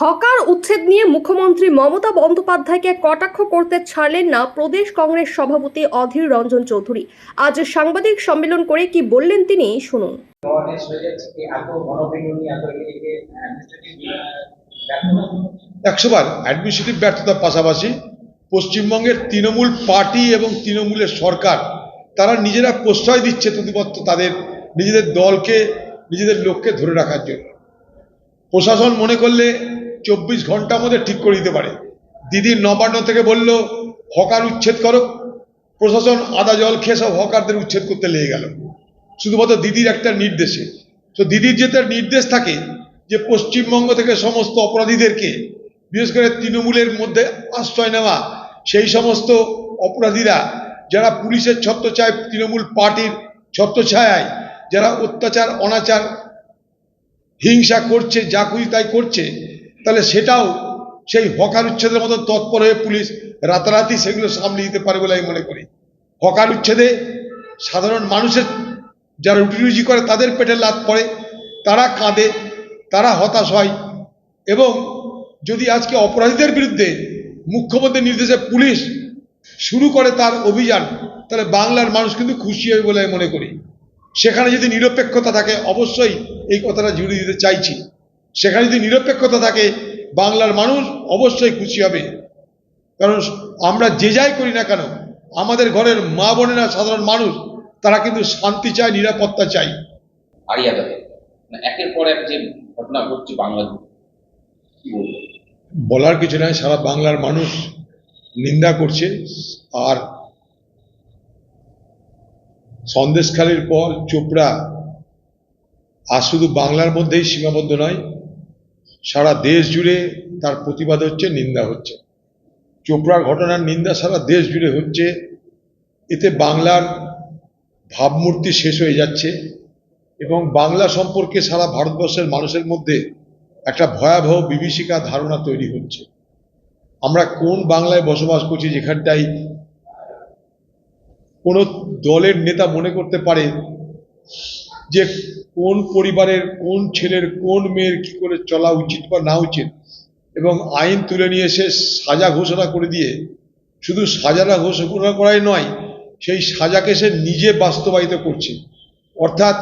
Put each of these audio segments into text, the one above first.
নিয়ে মুখ্যমন্ত্রী মমতা বন্দ্যোপাধ্যায়কে কটাক্ষ করতে ছাড়লেন না প্রদেশ কংগ্রেস সভাপতি অধীর রঞ্জন চৌধুরী। আজ সাংবাদিক সম্মেলন করে কি বললেন তিনি শুনুন। গভর্নেন্স হয়ে যাচ্ছে কি এত মনোবিনী এত একে অ্যাডমিনিস্ট্রেটিভ একশো বার অ্যাডমিনিস্ট্রেটিভ ব্যর্থতার পাশাপাশি পশ্চিমবঙ্গের তৃণমূল পার্টি এবং তৃণমূলের সরকার তারা নিজেরা প্রশ্রয় দিচ্ছে তদিপত্র তাদের নিজেদের দলকে নিজেদের লোককে ধরে রাখার জন্য। প্রশাসন মনে করলে চব্বিশ ঘণ্টার মধ্যে ঠিক করে দিতে পারে। দিদির নবান্ন থেকে বলল, হকার উচ্ছেদ করো। প্রশাসন আদা জল খেয়ে সব হকারদের উচ্ছেদ করতে লেগে গেল। শুধুমাত্র দিদির একটা নির্দেশে। তো দিদির যে তার নির্দেশ থাকে যে পশ্চিমবঙ্গ থেকে সমস্ত অপরাধীদেরকে, বিশেষ করে তৃণমূলের মধ্যে আশ্রয় নেওয়া, সেই সমস্ত অপরাধীরা, যারা পুলিশের ছত্রছায় তৃণমূল পার্টির ছত্রছায়ায়, যারা অত্যাচার, অনাচার, হিংসা করছে, যা খুশি তাই করছে তাহলে সেটাও সেই হকার উচ্ছেদের মতো তৎপর হয়ে পুলিশ রাতারাতি সেগুলো সামলে দিতে পারে বলে আমি মনে করি। হকার উচ্ছেদে সাধারণ মানুষের যারা রুটি রুজি করে তাদের পেটে লাত পড়ে, তারা কাঁদে, তারা হতাশ হয় এবং যদি আজকে অপরাধীদের বিরুদ্ধে মুখ্যমন্ত্রীর নির্দেশে পুলিশ শুরু করে তার অভিযান, তাহলে বাংলার মানুষ কিন্তু খুশি হবে বলে আমি মনে করি। সেখানে যদি নিরপেক্ষতা থাকে, অবশ্যই এই কথাটা জুড়ে দিতে চাইছি। সেখানে যদি নিরপেক্ষতা থাকে বাংলার মানুষ অবশ্যই খুশি হবে। কারণ আমরা যে যাই করি না কেন আমাদের ঘরের মা বোনেরা সাধারণ মানুষ তারা কিন্তু শান্তি চায় নিরাপত্তা চাই একের পর এক যে ঘটনা ঘটছে বাংলাদেশে বলার কিছু নাই সারা বাংলার মানুষ নিন্দা করছে। আর সন্দেশখালির পর চোপড়া আর শুধু বাংলার মধ্যেই সীমাবদ্ধ নয় সারা দেশ জুড়ে তার প্রতিবাদ হচ্ছে, নিন্দা হচ্ছে। চোপড়ার ঘটনার নিন্দা সারা দেশ জুড়ে হচ্ছে। এতে বাংলার ভাবমূর্তি শেষ হয়ে যাচ্ছে এবং বাংলা সম্পর্কে সারা ভারতবর্ষের মানুষের মধ্যে একটা ভয়াবহ বিভীষিকা ধারণা তৈরি হচ্ছে। আমরা কোন বাংলায় বসবাস করছি যেখানটাই কোনো দলের নেতা মনে করতে পারে যে কোন পরিবারের কোন ছেলের কোন মেয়ের কি করে চলা উচিত বা না উচিত, এবং আইন তুলে নিয়ে এসে সাজা ঘোষণা করে দিয়ে, শুধু সাজাটা ঘোষণা করাই নয়, সেই সাজাকে সে নিজে বাস্তবায়িত করছে। অর্থাৎ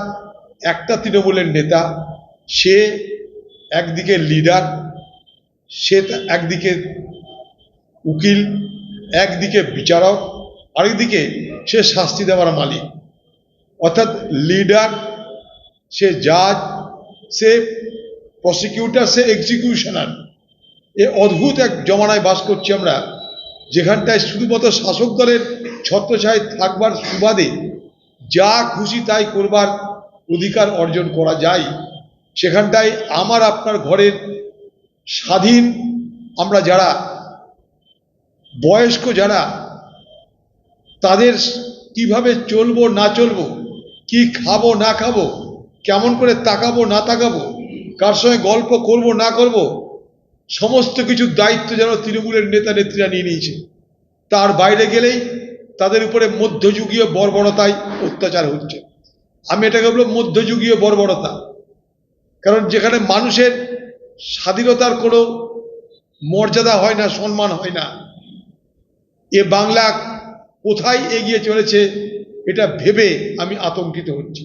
একটা তৃণমূলের নেতা, সে একদিকে লিডার, সে একদিকে উকিল, একদিকে বিচারক, আরেকদিকে সে শাস্তি দেওয়ার মালিক। অর্থাৎ লিডার সে জাজ, সে প্রসিকিউটর সে এক্সিকিউশনার এ অদ্ভুত এক জমানায় বাস করছি আমরা, যেখানটায় শুধুমাত্র শাসক দলের ছত্রছায় থাকবার সুবাদে যা খুশি তাই করবার অধিকার অর্জন করা যায়, সেখানটায় আমার আপনার ঘরের স্বাধীন আমরা যারা, বয়স্ক যারা, তাদের কীভাবে চলবো না চলবো, কি খাব না খাব কেমন করে তাকাবো, না তাকাবো, কার সঙ্গে গল্প করব, না করব, সমস্ত কিছুর দায়িত্ব যেন তৃণমূলের নেতা নেত্রীরা নিয়ে নিয়েছে। তার বাইরে গেলেই তাদের উপরে মধ্যযুগীয় বর্বরতায় অত্যাচার হচ্ছে। আমি এটাকে বলব মধ্যযুগীয় বর্বরতা। কারণ যেখানে মানুষের স্বাধীনতার কোনো মর্যাদা হয় না, সম্মান হয় না, এ বাংলা কোথায় এগিয়ে চলেছে, এটা ভেবে আমি আতঙ্কিত হচ্ছি।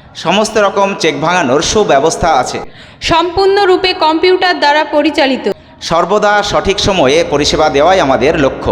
সমস্ত রকম চেক ভাঙানোর সুব্যবস্থা আছে। সম্পূর্ণরূপে কম্পিউটার দ্বারা পরিচালিত। সর্বদা সঠিক সময়ে পরিষেবা দেওয়াই আমাদের লক্ষ্য।